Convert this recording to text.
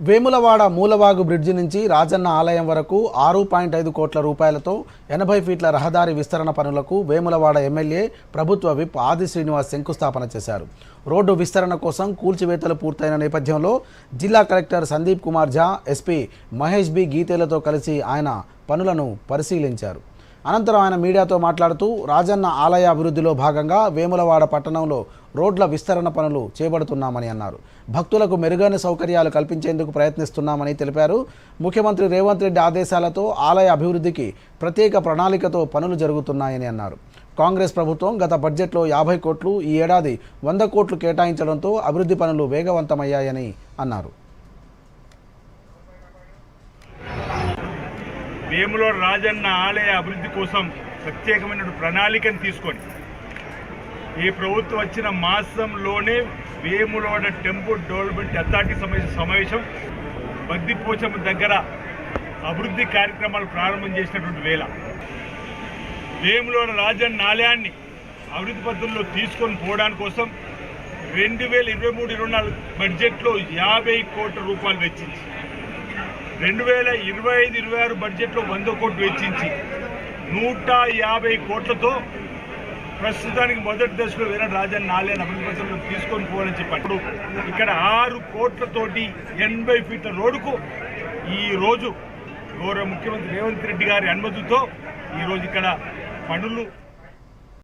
Vemulawada Moolavagu bridge నుంచి రాజన్న ఆలయం వరకు ఆరు పాయింట్ ఐదు కోట్ల రూపాయలతో ఎనభై ఫీట్ల రహదారి విస్తరణ పనులకు వేములవాడ ఎమ్మెల్యే ప్రభుత్వ విప్ ఆది శ్రీనివాస్ శంకుస్థాపన చేశారు. రోడ్డు విస్తరణ కోసం కూల్చివేతలు పూర్తయిన నేపథ్యంలో జిల్లా collector Sandeep Kumar Jha SP Mahesh B గీతేలతో కలిసి ఆయన పనులను పరిశీలించారు. అనంతరం ఆయన మీడియాతో మాట్లాడుతూ రాజన్న ఆలయ అభివృద్ధిలో భాగంగా వేములవాడ పట్టణంలో రోడ్ల విస్తరణ పనులు చేపడుతున్నామని అన్నారు. భక్తులకు మెరుగైన సౌకర్యాలు కల్పించేందుకు ప్రయత్నిస్తున్నామని తెలిపారు. ముఖ్యమంత్రి రేవంత్ రెడ్డి ఆదేశాలతో ఆలయ అభివృద్ధికి ప్రత్యేక ప్రణాళికతో పనులు జరుగుతున్నాయని అన్నారు. కాంగ్రెస్ ప్రభుత్వం గత బడ్జెట్లో యాభై కోట్లు ఈ ఏడాది వంద కోట్లు కేటాయించడంతో అభివృద్ధి పనులు వేగవంతమయ్యాయని అన్నారు. వేములో రాజన్న ఆలయ అభివృద్ధి కోసం ప్రత్యేకమైన ప్రణాళికను తీసుకొని ఈ ప్రభుత్వం వచ్చిన మాసంలోనే వేములోడ టెంపుల్ డెవలప్మెంట్ అథారిటీ సమావేశం సమావేశం బద్దిపోచమ్మ దగ్గర అభివృద్ధి కార్యక్రమాలు ప్రారంభం చేసినటువంటి వేళ వేములోడ రాజన్న ఆలయాన్ని అభివృద్ధి పద్ధతుల్లో తీసుకొని పోవడానికి కోసం రెండు వేల ఇరవై మూడు ఇరవై నాలుగు బడ్జెట్లో యాభై కోట్ల రూపాయలు వెచ్చించి రెండు వేల ఇరవై ఐదు ఇరవై ఆరు బడ్జెట్లో వంద కోట్లు వెచ్చించి నూట యాభై కోట్లతో ప్రస్తుతానికి మొదటి దశలో వేరే రాజాన్ని నాలుగు అభివృద్ధి తీసుకొని పోవాలని చెప్పి ఇప్పుడు ఇక్కడ ఆరు కోట్లతోటి ఎనభై ఫీట్ల రోడ్డుకు ఈరోజు గౌరవ ముఖ్యమంత్రి రేవంత్ రెడ్డి గారి అనుమతితో ఈరోజు ఇక్కడ పనులు